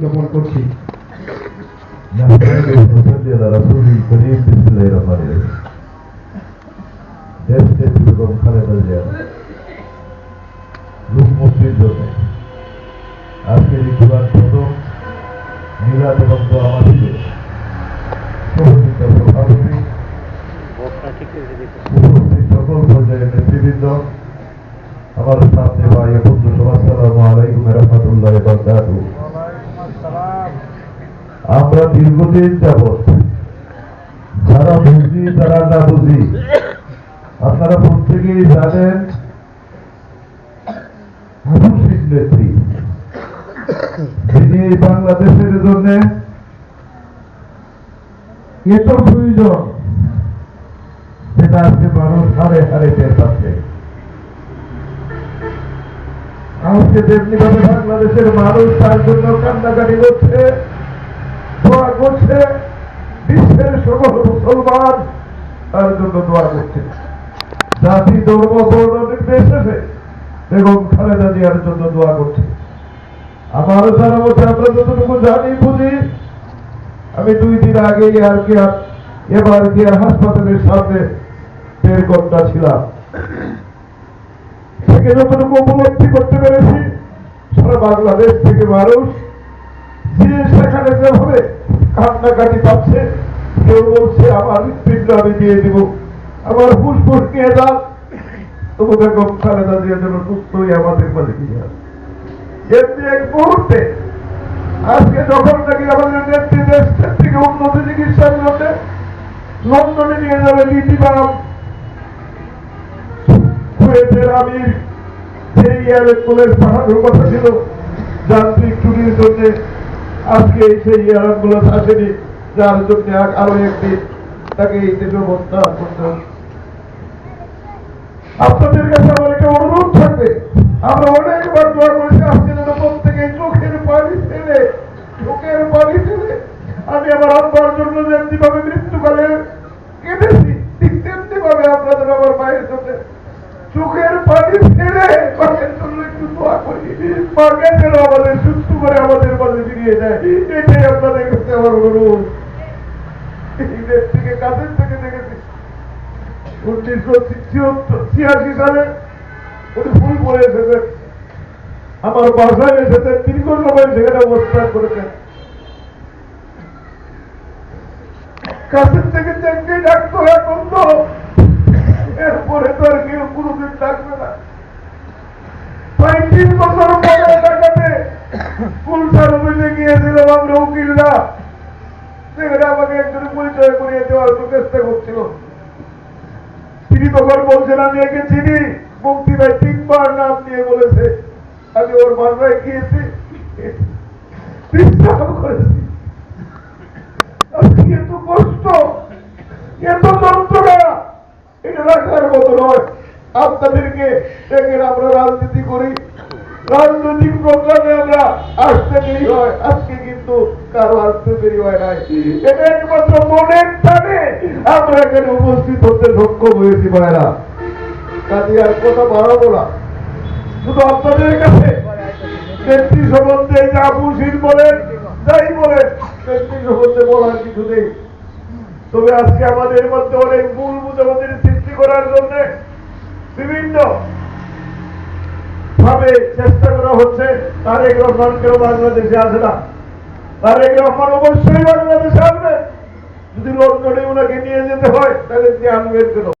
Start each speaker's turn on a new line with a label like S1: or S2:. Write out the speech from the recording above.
S1: জ্ঞাপন করছি?
S2: আজকের এই কোরআন প্রথম মিলাদ এবং দোয়া মাসিদের সহযোগিতা সভাপতি, উপস্থিত সকল পর্যায়ের নেতৃবৃন্দ, আমার সামনে ভাই বন্ধু সভা সালাম রহমতুল্লাহ বাকাতু আমরা দীর্ঘদিন যাবৎ যারা বুঝি তারা না বুঝি, আপনারা প্রত্যেকেই জানেন মুসলিম নেত্রী এই বাংলাদেশের জন্য এত প্রয়োজন সেটা আজকে মানুষ হারে হারে টের পাচ্ছে। আজকে তেমনি বাংলাদেশের মানুষ তার জন্য কান্নাকাটি করছে দোয়া করছে, বিশ্বের সকল মুসলমান তার জন্য দোয়া করছে। জাতি ধর্ম, বর্ণ নির্বিশেষে এবং খালেদা জিয়ার জন্য দোয়া করছে। আমার জানা মতে আমরা যতটুকু জানি, বুঝি, আমি দুই দিন আগে আর কি এবার গিয়ে হাসপাতালের সামনে দেড় ঘণ্টা ছিলাম। থেকে যতটুকু উপলব্ধি করতে পেরেছি, সারা বাংলাদেশ থেকে মানুষ যে সেখানে যেভাবে কান্নাকাটি পাচ্ছে। কেউ বলছে, আমার হৃৎপিণ্ড আমি দিয়ে দিব। আমার ফুসফুস নিয়ে যান তবু বেগম খালেদা দিয়ে যেন সুস্থ হয়ে আমাদের মাঝে ফিরে আসে। এমনি এক মুহূর্তে, আজকে যখন নাকি আমাদের নেত্রী দেশ থেকে উন্নত চিকিৎসার জন্য লন্ডনে নিয়ে যাবে নীতিবাম হয়েছে আমি সেই এয়ারপোর্টের পাঠানোর কথা ছিল। যান্ত্রিক চুরির জন্য আজকে সেই অ্যাম্বুলেন্স আসেনি, যার জন্য আরও একদিন তাকে এই দেশে অবস্থা করতে। আপনাদের কাছে আমার একটা অনুরোধ থাকবে, আমরা অনেকবার দোয়া করেছি, আজকে যেন প্রত্যেকে চোখের পানি ফেলে চোখের পানি ফেলে আমি আমার আব্বার জন্য যেমনি ভাবে মৃত্যুকালে কেঁদেছি, ঠিক তেমনি ভাবে আপনাদের আমার মায়ের জন্য চোখের পানি ফেলে দোয়া যেন আমাদের সুস্থ করে আমাদের মাঝে ফিরিয়ে দেয় এটাই আপনাদের কাছে আমার অনুরোধ থেকে দেখেছি সেখানে করেছেন কাছের থেকে দেখতে তিনি তখন বলছেন, আমি একে চিনি। মুক্তি ভাই তিনবার নাম নিয়ে বলেছে, আমি ওর বাসায় গিয়েছি। আপনাদেরকে আমরা রাজনীতি করি রাজনৈতিক প্রোগ্রামে আমরা আসতে দেরি হয়, আজকে কিন্তু কারও আসতে দেরি হয় নাই। এটা একমাত্র মনের টানে আমরা এখানে উপস্থিত হতে সক্ষম হয়েছি ভাইরা কাজে আর কথা বাড়াবো না। শুধু আপনাদের কাছে ব্যক্তি সম্বন্ধে যা বুঝির বলেন, যাই বলেন, ব্যক্তি সম্বন্ধে বলার কিছু নেই। তবে আজকে আমাদের মধ্যে অনেক ভুল বুঝাবুঝির সৃষ্টি করার জন্য বিভিন্ন ভাবে চেষ্টা করা হচ্ছে, তারেক রহমান কেউ বাংলাদেশে আসে না। তারেক রহমান অবশ্যই বাংলাদেশে আসবে। যদি লন্ডনে ওনাকে নিয়ে যেতে হয়, তাহলে তিনি আনবেন কেন?